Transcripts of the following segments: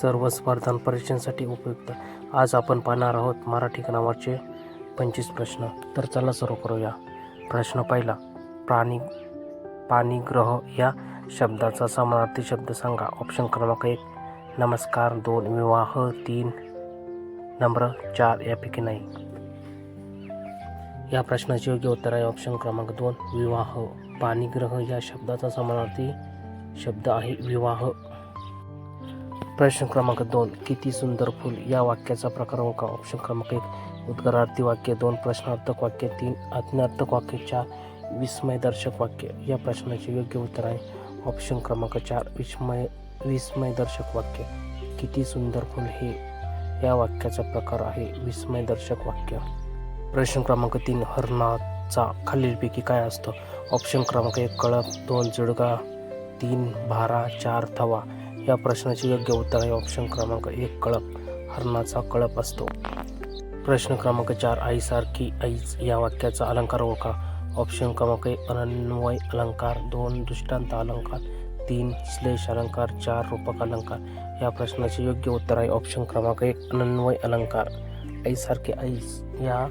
सर्व स्पर्धा परीक्षांसाठी उपयुक्त. आज आपण पाहणार आहोत मराठी नावाचे पंचवीस प्रश्न. तर चला सुरू करूया. प्रश्न पहिला. प्राणी पाणीग्रह या शब्दाचा समानार्थी शब्द सांगा. ऑप्शन क्रमांक एक. नमस्कार दोन. विवाह तीन. नम्र चार. यापैकी नाही. या प्रश्नाचे योग्य उत्तर आहे ऑप्शन क्रमांक दोन. विवाह. पाणीग्रह या शब्दाचा समानार्थी शब्द आहे. विवाह. प्रश्न क्रमांक दोन किती सुंदर फूल या वाक्याचा प्रकार ओळखा ऑप्शन क्रमांक एक उद्गारार्थी वाक्य. दोन प्रश्नार्थक वाक्य. तीन आज्ञार्थक वाक्य चार विस्मयदर्शक वाक्य. या प्रश्नाचे योग्य उत्तर आहे. ऑप्शन क्रमांक चार विस्मय विस्मयदर्शक वाक्य. किती सुंदर फूल हे या वाक्याचा प्रकार आहे. विस्मयदर्शक वाक्य. प्रश्न क्रमांक तीन हरणाचा खालीलपैकी काय असतं? ऑप्शन क्रमांक एक कळप दोन जुडगा. तीन भारा. चार थवा. या प्रश्नाचे योग्य उत्तर आहे. ऑप्शन क्रमांक एक कळप. हरणाचा कळप असतो. प्रश्न क्रमांक चार आईसारखी आईच या वाक्याचा अलंकार ओळखा. ऑप्शन क्रमांक एक अनन्वय अलंकार. दोन दृष्टांत अलंकार. तीन श्लेष अलंकार. चार रूपक अलंकार. या प्रश्नाचे योग्य उत्तर आहे. ऑप्शन क्रमांक एक अनन्वय अलंकार. आईसारखे आईस या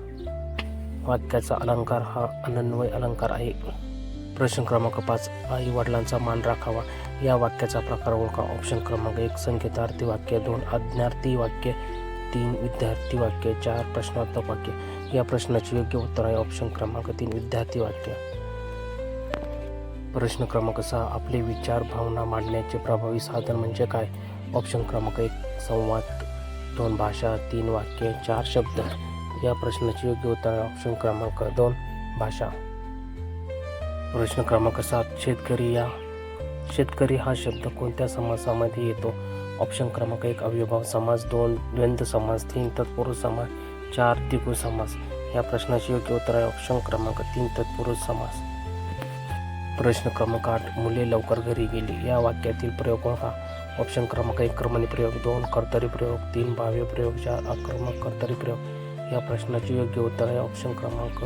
वाक्याचा अलंकार हा अनन्वय अलंकार आहे. प्रश्न क्रमांक पाच आई वडिलांचा मान राखावा. या वाक्याचा प्रकार ओळखा. ऑप्शन क्रमांक एक संकेतार्थी वाक्य. दोन आज्ञार्थी वाक्य. तीन विद्यार्थी वाक्य. चार प्रश्नार्थक वाक्य. या प्रश्नाचे योग्य उत्तर आहे ऑप्शन क्रमांक तीन विद्यार्थी वाक्य. प्रश्न क्रमांक सहा आपले विचार भावना मांडण्याचे प्रभावी साधन म्हणजे काय? ऑप्शन क्रमांक एक संवाद. दोन भाषा. तीन वाक्य. चार शब्द. या प्रश्नाचे योग्य उत्तर आहे ऑप्शन क्रमांक दोन भाषा. प्रश्न क्रमांक सात शेतकरी या शेतकरी हा शब्द कोणत्या समासामध्ये येतो? ऑप्शन क्रमांक एक अविभाव समास दोन द्वंद्व समास तीन तत्पुरुष समास चार द्विगु समास. या प्रश्नाचे योग्य उत्तर आहे. ऑप्शन क्रमांक तीन तत्पुरुष समास. प्रश्न क्रमांक आठ मुले लवकर घरी गेली. या वाक्यातील प्रयोग कोणता ऑप्शन क्रमांक एक कर्मणी प्रयोग दोन कर्तरी प्रयोग तीन भाव्य प्रयोग चार आक्रमक कर्तरी प्रयोग. या प्रश्नाचे योग्य उत्तर आहे. ऑप्शन क्रमांक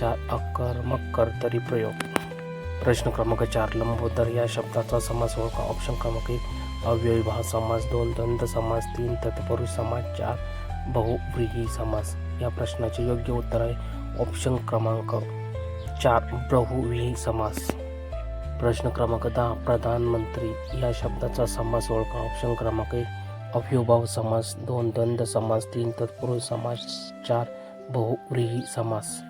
चार आक्रमक कर्तरी प्रयोग. प्रश्न क्रमांक चार लंबोदर. या शब्दाचा समास ओळखा. ऑप्शन क्रमांक एक अव्ययभाव समास दोन द्वंद्व समास तीन तत्पुरुष समास चार बहुव्रीही समास या प्रश्नाचे योग्य उत्तर आहे. ऑप्शन क्रमांक चार बहुव्रीही समास प्रश्न क्रमांक दहा प्रधानमंत्री. या शब्दाचा समास ओळखा. ऑप्शन क्रमांक एक अव्ययभाव समास दोन द्वंद्व समास तीन तत्पुरुष समास चार बहुव्रीही समास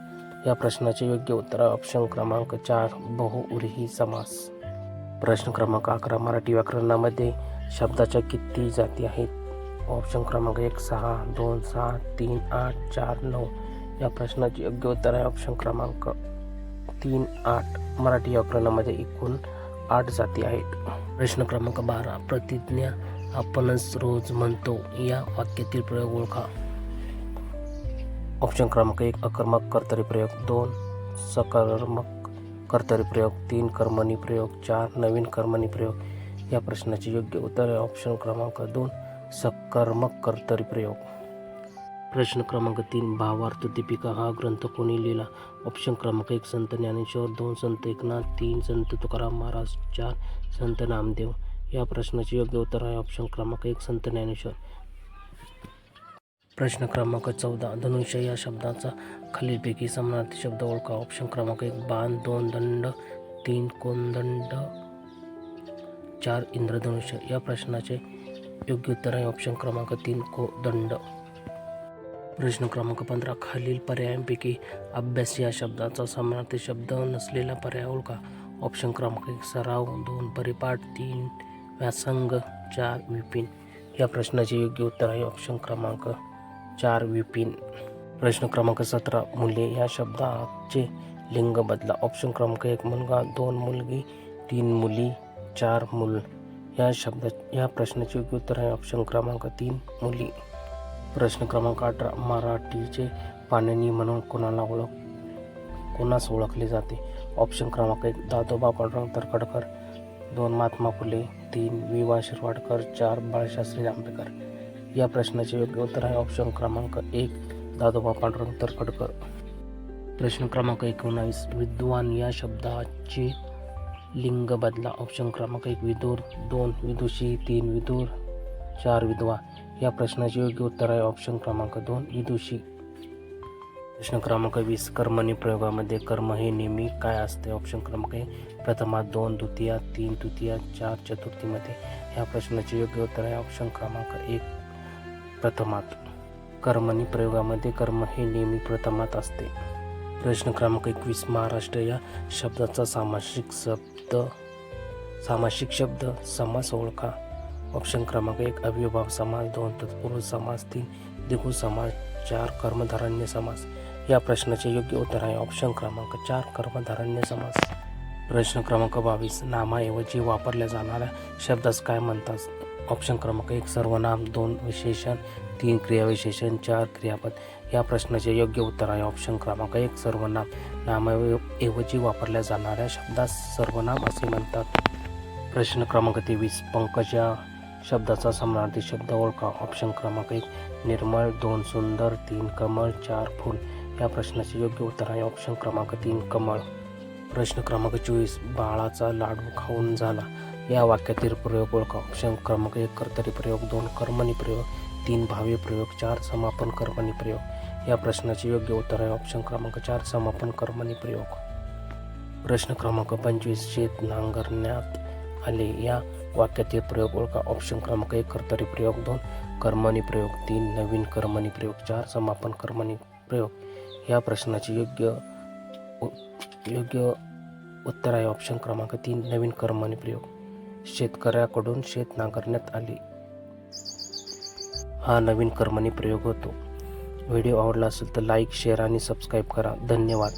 या प्रश्नाचे योग्य उत्तर आहे ऑप्शन क्रमांक चार बहुव्रीही समास. प्रश्न क्रमांक अकरा मराठी व्याकरणामध्ये शब्दाच्या किती जाती आहेत? ऑप्शन क्रमांक एक सहा दोन सहा तीन आठ चार नऊ. या प्रश्नाचे योग्य उत्तर आहे ऑप्शन क्रमांक तीन आठ. मराठी व्याकरणामध्ये एकूण आठ जाती आहेत. प्रश्न क्रमांक बारा प्रतिज्ञा आपणच रोज म्हणतो. या वाक्यातील प्रयोग ओळखा. ऑप्शन क्रमांक एक, अकर्मक कर्तरी प्रयोग, दोन, सकर्मक कर्तरी प्रयोग, तीन कर्मणी प्रयोग, चार, नवीन कर्मणी प्रयोग. या प्रश्नाचे योग्य उत्तर आहे ऑप्शन क्रमांक दोन, सकर्मक कर्तरी प्रयोग. प्रश्न क्रमांक तीन, भावार्थ दीपिका हा ग्रंथ कोणी लिहिला? ऑप्शन क्रमांक एक, संत ज्ञानेश्वर, दोन, संत एकनाथ, तीन, संत तुकाराम महाराज, चार, संत नामदेव. या प्रश्नाचे योग्य उत्तर आहे ऑप्शन क्रमांक एक, संत ज्ञानेश्वर. प्रश्न क्रमांक चौदा धनुष्य या शब्दाचा खालीलपैकी समानार्थी शब्द ओळखा. ऑप्शन क्रमांक एक बाण दोन दंड तीन कोणदंड चार इंद्रधनुष्य या प्रश्नाचे योग्य उत्तर आहे. ऑप्शन क्रमांक तीन को दंड. प्रश्न क्रमांक पंधरा खालील पर्यायांपैकी अभ्यास या शब्दाचा समानार्थी शब्द नसलेला पर्याय ओळखा. ऑप्शन क्रमांक एक सराव दोन परिपाठ तीन व्यासंग चार विपिन. या प्रश्नाचे योग्य उत्तर आहे. ऑप्शन क्रमांक चार विपिन प्रश्न क्रमांक सतरा मुले या शब्दाचे लिंग बदला. ऑप्शन क्रमांक एक मुलगा दोन मुलगी तीन मुली चार मुल. या शब्दा या प्रश्नाचे योग्य उत्तर आहे ऑप्शन क्रमांक तीन मुली. प्रश्न क्रमांक अठरा मराठीचे पाणिनी म्हणून कोणाला ओळख कोणास ओळखले जाते? ऑप्शन क्रमांक एक दादोबा पांडुरंग तरखडकर दोन महात्मा फुले तीन वि वा शिरवाडकर चार बाळशास्त्री जांभेकर. या प्रश्नाचे योग्य उत्तर आहे. ऑप्शन क्रमांक एक दादोबा पांडुरंग तरखडकर प्रश्न क्रमांक एकोणावीस विद्वान या शब्दाचे लिंग बदला. ऑप्शन क्रमांक एक विदूर. दोन विदुषी. तीन विदूर. चार विधवा. या प्रश्नाचे योग्य उत्तर आहे. ऑप्शन क्रमांक दोन विदुषी. प्रश्न क्रमांक वीस कर्मणी प्रयोगामध्ये कर्म हे नेहमी काय असते? ऑप्शन क्रमांक एक प्रथमा दोन द्वितीया तीन तृतीया चार चतुर्थीमध्ये. या प्रश्नाचे योग्य उत्तर आहे. ऑप्शन क्रमांक एक प्रथमात. कर्मणी प्रयोगामध्ये कर्म हे नेहमी प्रथमात असते. प्रश्न क्रमांक एकवीस महाराष्ट्र या शब्दाचा सामासिक शब्द सामासिक शब्द समास ओळखा. ऑप्शन क्रमांक एक अव्यभाव समास दोन तत्पुरुष समास तीन द्विगु समास चार कर्मधारण्य समास. या प्रश्नाचे योग्य उत्तर आहे ऑप्शन क्रमांक चार कर्मधारण्य समास. प्रश्न क्रमांक बावीस नामाऐवजी वापरल्या जाणाऱ्या शब्दास काय म्हणतात? ऑप्शन क्रमांक एक सर्वनाम दोन विशेषण तीन क्रियाविशेषण चार क्रियापद. या प्रश्नाचे योग्य उत्तर आहे ऑप्शन क्रमांक एक सर्वनाम. नामाऐवजी वापरल्या जाणाऱ्या शब्दास सर्वनाम असे म्हणतात. प्रश्न क्रमांक तेवीस पंकज या शब्दाचा समानार्थी शब्द ओळखा. ऑप्शन क्रमांक एक निर्मळ दोन सुंदर तीन कमळ चार फूल. या प्रश्नाचे योग्य उत्तर आहे ऑप्शन क्रमांक तीन कमळ. प्रश्न क्रमांक चोवीस बाळाचा लाडू खाऊन झाला. या वाक्यातील प्रयोग ओळखा ऑप्शन क्रमांक एक कर्तरी प्रयोग दोन कर्मणी प्रयोग तीन भावी प्रयोग चार समापन कर्मणी प्रयोग. या प्रश्नाचे योग्य उत्तर आहे ऑप्शन क्रमांक चार समापन कर्मणी प्रयोग. प्रश्न क्रमांक पंचवीस शेत नांगरण्यात आले. या वाक्यातील प्रयोग ओळखा ऑप्शन क्रमांक एक कर्तरी प्रयोग दोन कर्मणी प्रयोग तीन नवीन कर्मणी प्रयोग चार समापन कर्मणी प्रयोग. या प्रश्नाचे योग्य उ- योग्य उत्तर आहे ऑप्शन क्रमांक तीन नवीन कर्मणी प्रयोग. शेतकऱ्याकडून शेत नांगरण्यात आले. हा नवीन कर्मणी प्रयोग होतो. व्हिडिओ आवडला असेल तर लाईक शेअर आणि सबस्क्राईब करा. धन्यवाद.